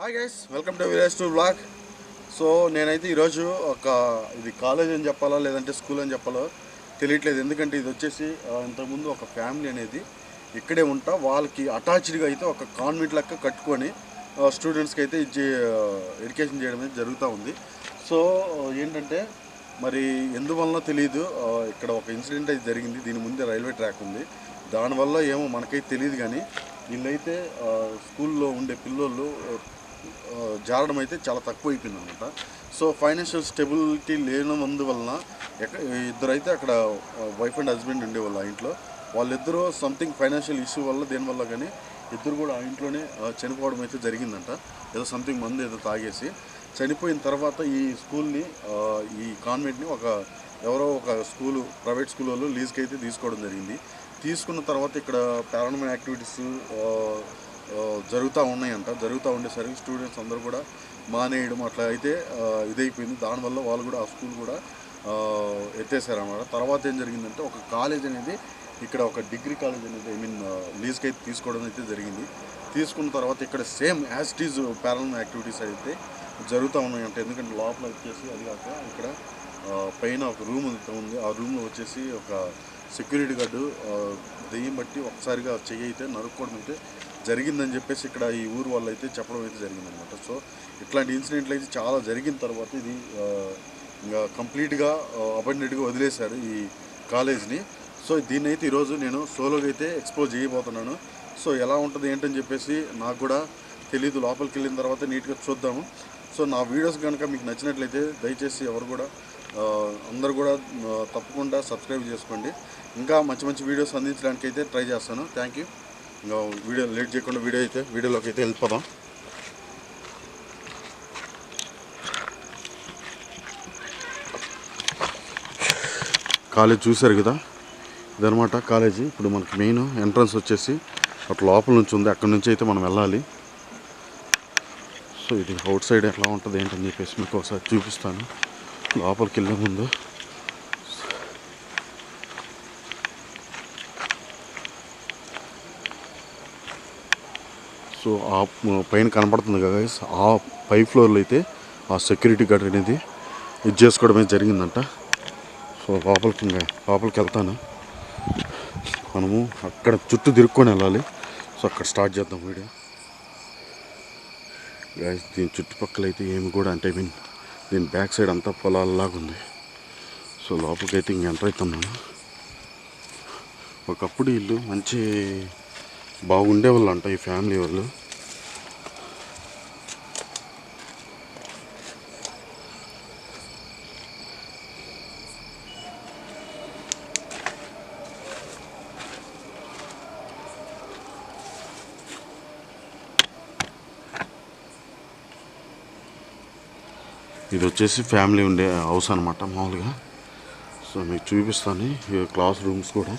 Hi guys welcome to village to blog so నేనైతే ఈరోజు ఒక ఇది కాలేజ్ అని చెప్పాలా లేదంటే స్కూల్ అని చెప్పాలో తెలియట్లేదు. ఎందుకంటే ఇది వచ్చేసి ఇంతకుముందు ఒక ఫ్యామిలీ అనేది ఇక్కడే ఉంటా. వాళ్ళకి అటాచ్డ్గా అయితే ఒక కాన్వెంట్ లెక్క కట్టుకొని స్టూడెంట్స్కి అయితే ఇది ఎడ్యుకేషన్ చేయడం అనేది జరుగుతూ ఉంది. సో ఏంటంటే మరి ఎందువల్ల తెలియదు ఇక్కడ ఒక ఇన్సిడెంట్ అయితే జరిగింది. దీని ముందే రైల్వే ట్రాక్ ఉంది. దానివల్ల ఏమో మనకైతే తెలియదు కానీ వీళ్ళైతే స్కూల్లో ఉండే పిల్లోళ్ళు జారడం అయితే చాలా తక్కువ అయిపోయింది అనమాట సో ఫైనాన్షియల్ స్టెబిలిటీ లేనందువలన ఎక్క ఇద్దరైతే అక్కడ వైఫ్ అండ్ హస్బెండ్ ఉండేవాళ్ళు ఆ ఇంట్లో. వాళ్ళిద్దరూ సంథింగ్ ఫైనాన్షియల్ ఇష్యూ వల్ల దేనివల్ల కానీ ఇద్దరు కూడా ఆ ఇంట్లోనే చనిపోవడం అయితే జరిగిందంట. ఏదో సంథింగ్ మందు ఏదో తాగేసి. చనిపోయిన తర్వాత ఈ స్కూల్ని ఈ కాన్వెంట్ని ఒక ఎవరో ఒక స్కూలు ప్రైవేట్ స్కూల్ వాళ్ళు లీజ్కి అయితే తీసుకోవడం జరిగింది. తీసుకున్న తర్వాత ఇక్కడ పారానమల్ యాక్టివిటీస్ జరుగుతూ ఉన్నాయంట. జరుగుతూ ఉండేసరికి స్టూడెంట్స్ అందరూ కూడా మానేయడం అట్లా అయితే ఇదైపోయింది. దానివల్ల వాళ్ళు కూడా ఆ స్కూల్ కూడా ఎత్తేసారన్నమాట. తర్వాత ఏం జరిగిందంటే ఒక కాలేజ్ అనేది ఇక్కడ ఒక డిగ్రీ కాలేజ్ అనేది ఐ మీన్ లీజ్కి అయితే తీసుకోవడం అయితే జరిగింది. తీసుకున్న తర్వాత ఇక్కడ same as it is activities అయితే జరుగుతూ ఉన్నాయంట. ఎందుకంటే లోపల వచ్చేసి అది కాక ఇక్కడ పైన ఒక రూమ్ ఉంది ఆ రూమ్లో వచ్చేసి ఒక సెక్యూరిటీ గార్డు దెయ్యం బట్టి ఒకసారిగా చెయ్యి అయితే నరుక్కోవడం అయితే జరిగిందని చెప్పేసి ఇక్కడ ఈ ఊరు వాళ్ళు అయితే చెప్పడం అయితే జరిగిందనమాట సో ఇట్లాంటి ఇన్సిడెంట్లు అయితే చాలా జరిగిన తర్వాత ఇది ఇంకా కంప్లీట్గా అబండెడ్గా వదిలేశారు ఈ కాలేజ్ని. సో దీన్ని అయితే ఈరోజు నేను సోలోగా అయితే ఎక్స్ప్లోర్ చేయబోతున్నాను. సో ఎలా ఉంటుంది ఏంటని చెప్పేసి నాకు కూడా తెలీదు. లోపలికి వెళ్ళిన తర్వాత నీట్గా చూద్దాము. సో నా వీడియోస్ కనుక మీకు నచ్చినట్లయితే దయచేసి ఎవరు కూడా అందరు కూడా తప్పకుండా సబ్స్క్రైబ్ చేసుకోండి. ఇంకా మంచి మంచి వీడియోస్ అందించడానికి అయితే ట్రై చేస్తాను. Thank you. ఇంకా వీడియో లేట్ చేయకుండా వీడియో అయితే వీడియోలోకి అయితే వెళ్ళిపోదాం. కాలేజ్ చూశారు కదా? ఇదనమాట కాలేజీ. ఇప్పుడు మనకి మెయిన్ ఎంట్రన్స్ వచ్చేసి అటు లోపల నుంచి ఉంది. అక్కడ నుంచి అయితే మనం వెళ్ళాలి. సో ఇది అవుట్ సైడ్ ఎట్లా ఉంటుంది ఏంటని చెప్పేసి మీకు ఒకసారి చూపిస్తాను. లోపలికి వెళ్ళే ముందు సో ఆ పైన కనపడుతుంది కదా ఆ పై ఫ్లోర్లో అయితే ఆ సెక్యూరిటీ గార్డ్ అనేది ఇది చేసుకోవడమే జరిగిందంట. సో లోపలికి ఇంకా లోపలికి వెళ్తాను. మనము అక్కడ చుట్టూ తిరుక్కొని వెళ్ళాలి. సో అక్కడ స్టార్ట్ చేద్దాం వీడియో. గాయస్ దీని చుట్టుపక్కల అయితే ఏమి కూడా అంటే ఐ మీన్ దీని బ్యాక్ సైడ్ అంతా పొలాలలాగా ఉంది. సో లోపలికి అయితే ఇంక ఎంటర్ అవుతున్నాను ఒకప్పుడు ఇల్లు మంచి బాగుండే వాళ్ళు అంట ఈ ఫ్యామిలీ వాళ్ళు. ఇది వచ్చేసి ఫ్యామిలీ ఉండే హౌస్ అనమాట మామూలుగా. సో మీకు చూపిస్తాను ఈ క్లాస్ రూమ్స్ కూడా.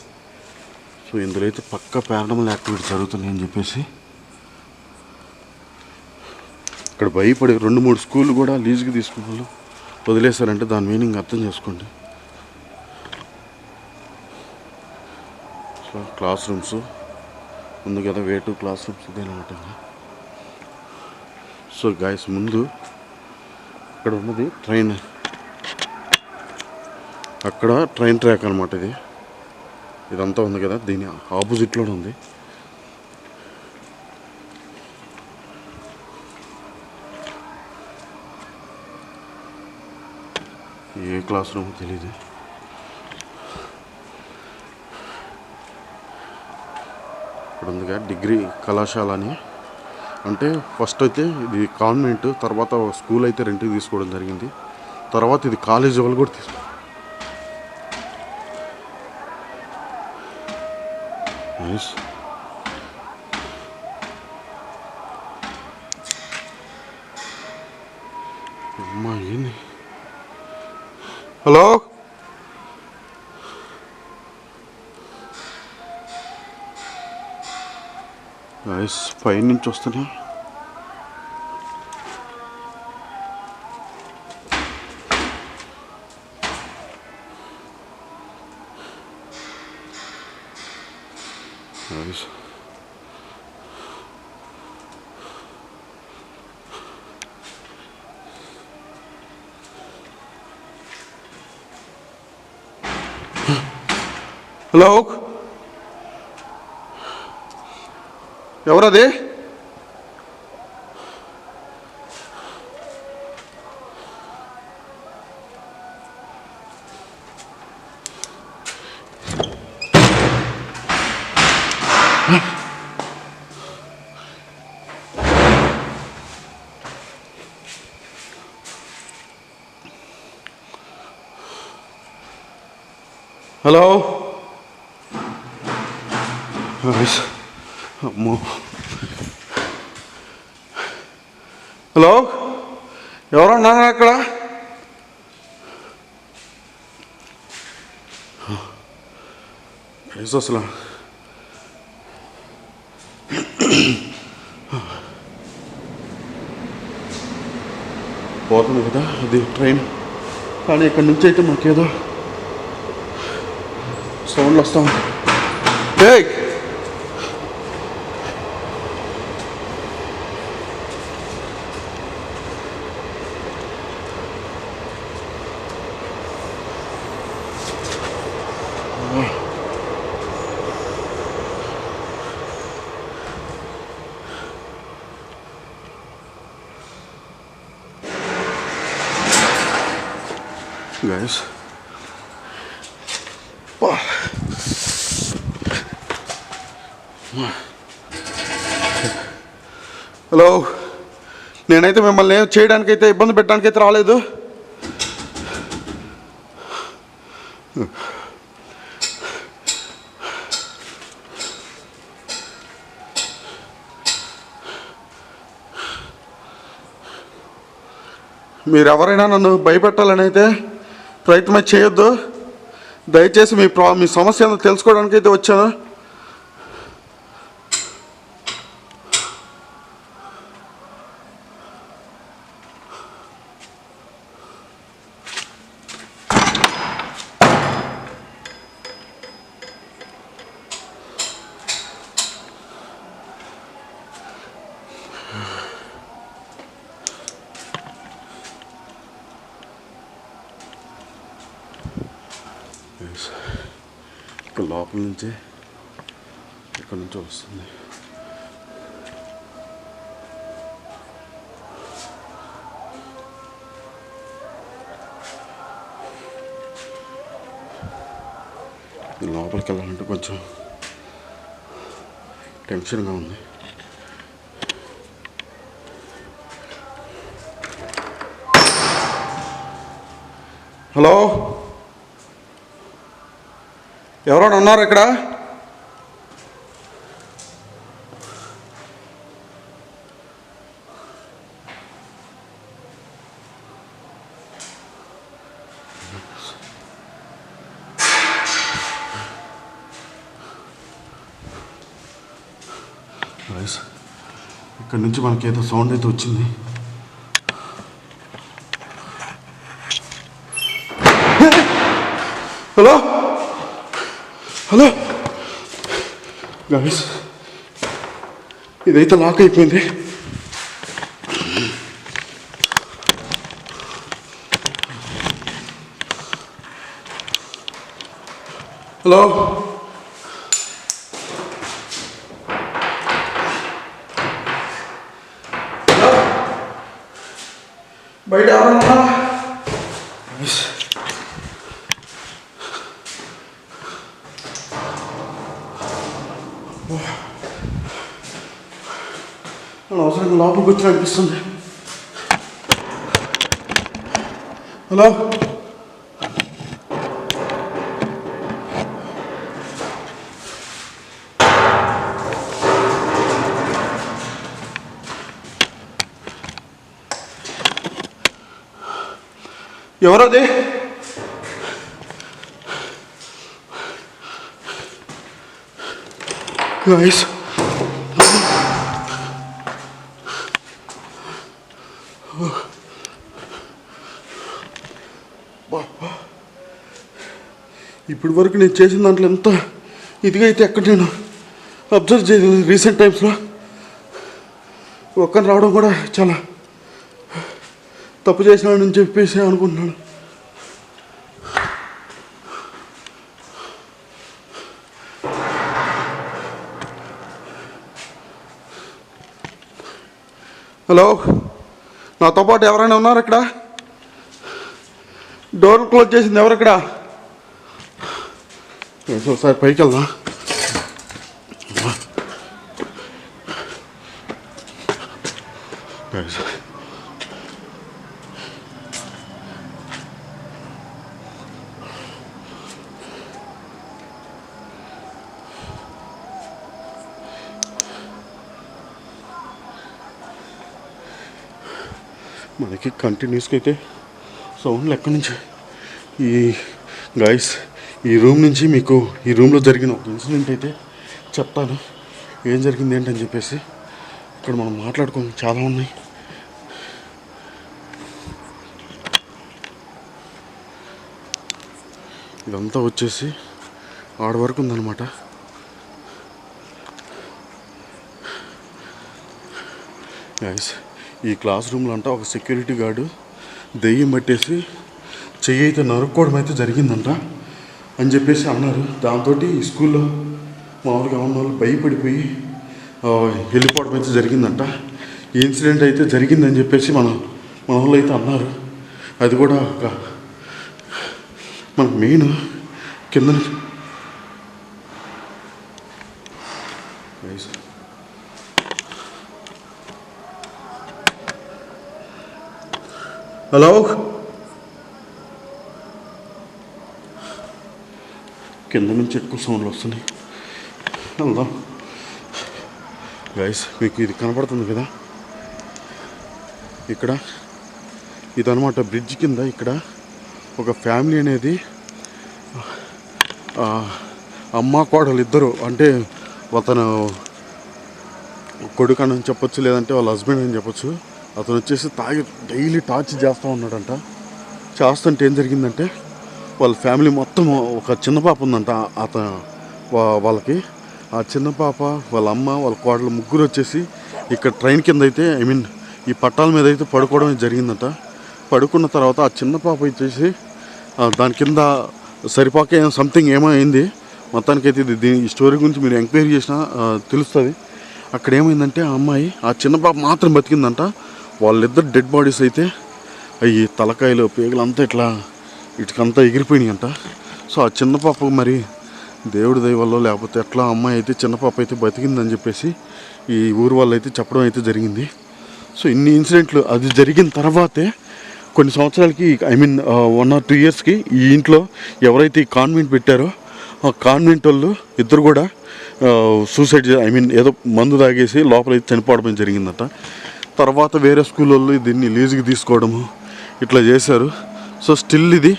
సో ఇందులో అయితే పక్క పారానమల్ యాక్టివిటీ జరుగుతున్నాయి అని చెప్పేసి. ఇక్కడ భయపడి రెండు మూడు స్కూళ్ళు కూడా లీజుకి తీసుకున్న వాళ్ళు వదిలేశారంటే దాని మీనింగ్ అర్థం చేసుకోండి. So classrooms. ముందు కదా వే టూ క్లాస్ రూమ్స్ ఇదేనమాట. సో గాయస్ ముందు ఇక్కడ ఉన్నది ట్రైన్. అక్కడ ట్రైన్ ట్రాక్ అనమాట ఇది. ఇదంతా ఉంది కదా దీని ఆపోజిట్లోనే ఉంది. ఏ క్లాస్ రూమ్ తెలియదు ఇక్కడ ఉందిగా డిగ్రీ కళాశాల అని. అంటే ఫస్ట్ అయితే ఇది కాన్వెంట్ తర్వాత స్కూల్ అయితే రెంట్కి తీసుకోవడం జరిగింది. తర్వాత ఇది కాలేజ్ వాళ్ళు కూడా తీసుకో అమ్మా ఏంది? హలో? గైస్ పైనుంచి వస్తున్నా guys. Hallo? ఎవరది హలో నైస్. అమ్మో. హలో? ఎవరన్నా అక్కడ అసలు పోతుంది కదా అది ట్రైన్. కానీ ఇక్కడ నుంచి అయితే మాకేదో సౌండ్లు వస్తాం. ఉంటాయి ఏయ్ guys. హలో నేనైతే మిమ్మల్ని ఏం చేయడానికైతే ఇబ్బంది పెట్టడానికైతే రాలేదు. మీరెవరైనా నన్ను భయపెట్టాలని అయితే ప్రయత్నం చేయొద్దు. దయచేసి మీ ప్రా మీ సమస్య తెలుసుకోవడానికి అయితే వచ్చాను. ఇక్కడ లోపల నుంచి ఇక్కడ నుంచి వస్తుంది. లోపలికి వెళ్ళాలంటే కొంచెం టెన్షన్గా ఉంది. హలో? ఎవరైనా ఉన్నారు ఇక్కడ? ఇక్కడ నుంచి మనకి ఏదో సౌండ్ అయితే వచ్చింది. హలో? హలో. గైస్ ఇదైతే లాక్ అయిపోయింది. హలో అసలు లోపలికి వచ్చి అనిపిస్తుంది. హలో? ఎవరది? గైస్ ఇప్పటి వరకు నేను చేసిన దాంట్లో ఎంత ఇదిగా అయితే ఎక్కడ నేను అబ్జర్వ్ చేయలేదు రీసెంట్ టైమ్స్లో ఒక్కని రావడం కూడా చాలా తప్పు చేసినాడని చెప్పేసి అనుకుంటున్నాను. హలో నాతో పాటు ఎవరైనా ఉన్నారు ఇక్కడ? డోర్ క్లోజ్ చేసింది ఎవరు ఇక్కడ? ఒకసారి పైకి వెళ్దాం. మనకి కంటిన్యూస్గా అయితే సౌండ్లు ఎక్కడి నుంచి ఈ గాయస్ ఈ రూమ్ నుంచి మీకు ఈ రూమ్లో జరిగిన ఒక ఇన్సిడెంట్ అయితే చెప్తాను. ఏం జరిగింది ఏంటని చెప్పేసి ఇక్కడ మనం మాట్లాడుకోండి చాలా ఉన్నాయి. ఇదంతా వచ్చేసి ఆడ వరకు ఉందన్నమాట. గైస్ ఈ క్లాస్ రూమ్లో అంట ఒక సెక్యూరిటీ గార్డు దెయ్యం పట్టేసి చెయ్యి అయితే నరుక్కోవడం అయితే జరిగిందంట అని చెప్పేసి అన్నారు. దాంతో ఈ స్కూల్లో మామూలుగా ఉన్న వాళ్ళు భయపడిపోయి వెళ్ళిపోవడం అయితే జరిగిందంట. ఈ ఇన్సిడెంట్ అయితే జరిగిందని చెప్పేసి మన మన వాళ్ళు అయితే అన్నారు. అది కూడా ఒక మనకు మెయిన్ కింద నుంచి- Guys. హలో కింద నుంచి ఎక్కువ సౌండ్లు వస్తున్నాయి. వెళ్దాం. గైస్ మీకు ఇది కనపడుతుంది కదా? ఇక్కడ ఇదనమాట బ్రిడ్జ్ కింద ఇక్కడ ఒక ఫ్యామిలీ అనేది అమ్మ కోడలు ఇద్దరు అంటే అతను కొడుకు అని చెప్పొచ్చు లేదంటే వాళ్ళ హస్బెండ్ అని చెప్పొచ్చు. అతను వచ్చేసి తాగి డైలీ టార్చ్ చేస్తూ ఉన్నాడంట. చేస్తుంటే ఏం జరిగిందంటే వాళ్ళ ఫ్యామిలీ మొత్తం ఒక చిన్న పాప ఉందంట అతను వాళ్ళకి. ఆ చిన్న పాప వాళ్ళ అమ్మ వాళ్ళ కోడలు ముగ్గురు వచ్చేసి ఇక్కడ ట్రైన్ కింద అయితే ఐ మీన్ ఈ పట్టాల మీద అయితే పడుకోవడం జరిగిందంట. పడుకున్న తర్వాత ఆ చిన్న పాప వచ్చేసి దాని కింద సరిపోక సంథింగ్ ఏమో అయింది. మొత్తానికైతే ఇది దీని ఈ స్టోరీ గురించి మీరు ఎంక్వైరీ చేసినా తెలుస్తుంది. అక్కడ ఏమైందంటే ఆ అమ్మాయి ఆ చిన్న పాప మాత్రం బతికిందంట. వాళ్ళిద్దరు డెడ్ బాడీస్ అయితే అవి తలకాయలు పేగలు అంతా ఇట్లా ఇటుకంతా ఎగిరిపోయినాయి అంట సో ఆ చిన్న పాప మరి దేవుడి దయ వల్ల లేకపోతే ఎట్లా అమ్మాయి అయితే చిన్న పాప అయితే బతికిందని చెప్పేసి ఈ ఊరు వాళ్ళు అయితే చెప్పడం అయితే జరిగింది. సో ఇన్ని ఇన్సిడెంట్లు అది జరిగిన తర్వాతే కొన్ని సంవత్సరాలకి I mean one or two ఇయర్స్కి ఈ ఇంట్లో ఎవరైతే ఈ కాన్వెంట్ పెట్టారో ఆ కాన్వెంట్ వాళ్ళు ఇద్దరు కూడా సూసైడ్ ఐ మీన్ ఏదో మందు తాగేసి లోపల చనిపోవడం జరిగిందట. తర్వాత వేరే స్కూల్ వాళ్ళు దీన్ని లీజుకి తీసుకోవడము ఇట్లా చేశారు. సో స్టిల్ ఇది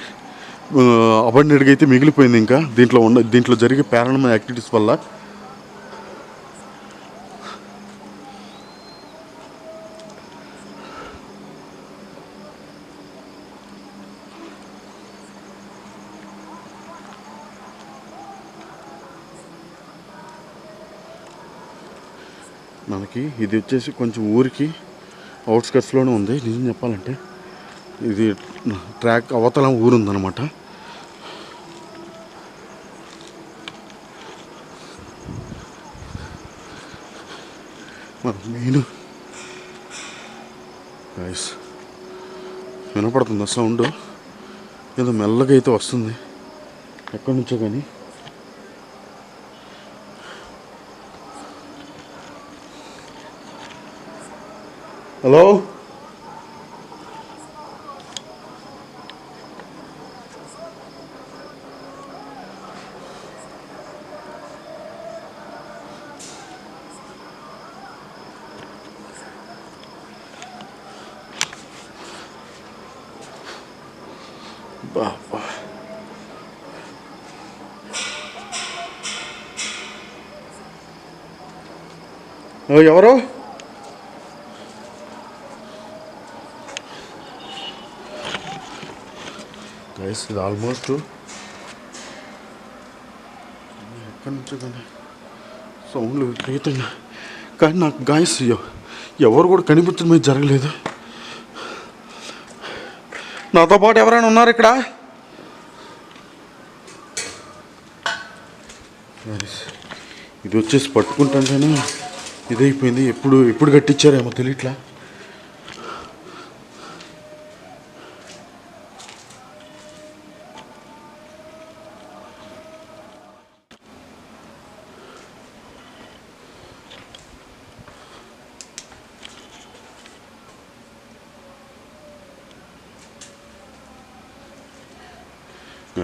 అబండెడ్గా అయితే మిగిలిపోయింది ఇంకా. దీంట్లో ఉన్న దీంట్లో జరిగే పారానమల్ యాక్టివిటీస్ వల్ల. మనకి ఇది వచ్చేసి కొంచెం ఊరికి అవుట్స్కట్స్లోనే ఉంది. నిజం చెప్పాలంటే ఇది ట్రాక్ అవతల ఊరు ఉందన్నమాట మన మెయిన్ గైస్ వినపడుతుంది. సౌండ్ ఏదో మెల్లగా అయితే వస్తుంది. ఎక్కడి నుంచో కానీ హలో బాబా ఓ, ఎవరు గైస్ ఇది ఆల్మోస్ట్ ఎక్కడి నుంచో కానీ సౌండ్లు విపరీతంగా. కానీ నాకు గాయస్ ఎవరు కూడా కనిపించడం మీద జరగలేదు. నాతో పాటు ఎవరైనా ఉన్నారు ఇక్కడ? ఇది వచ్చేసి పట్టుకుంటుంటేనే ఇదైపోయింది. ఎప్పుడు ఎప్పుడు కట్టించారేమో తెలియట్లా.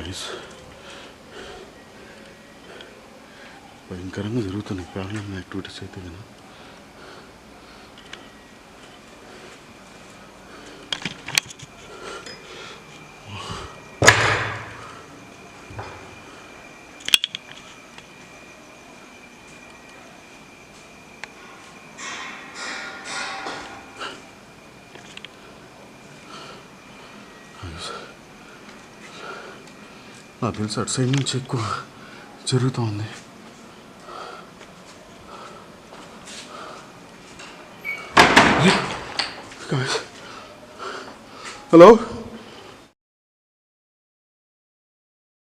Guys. భయంకరంగా జరుగుతున్నాయి పారానార్మల్ యాక్టివిటీస్ అయితే కదా నాకు తెలుసు అటు సైడ్ నుంచి ఎక్కువ జరుగుతుంది హలో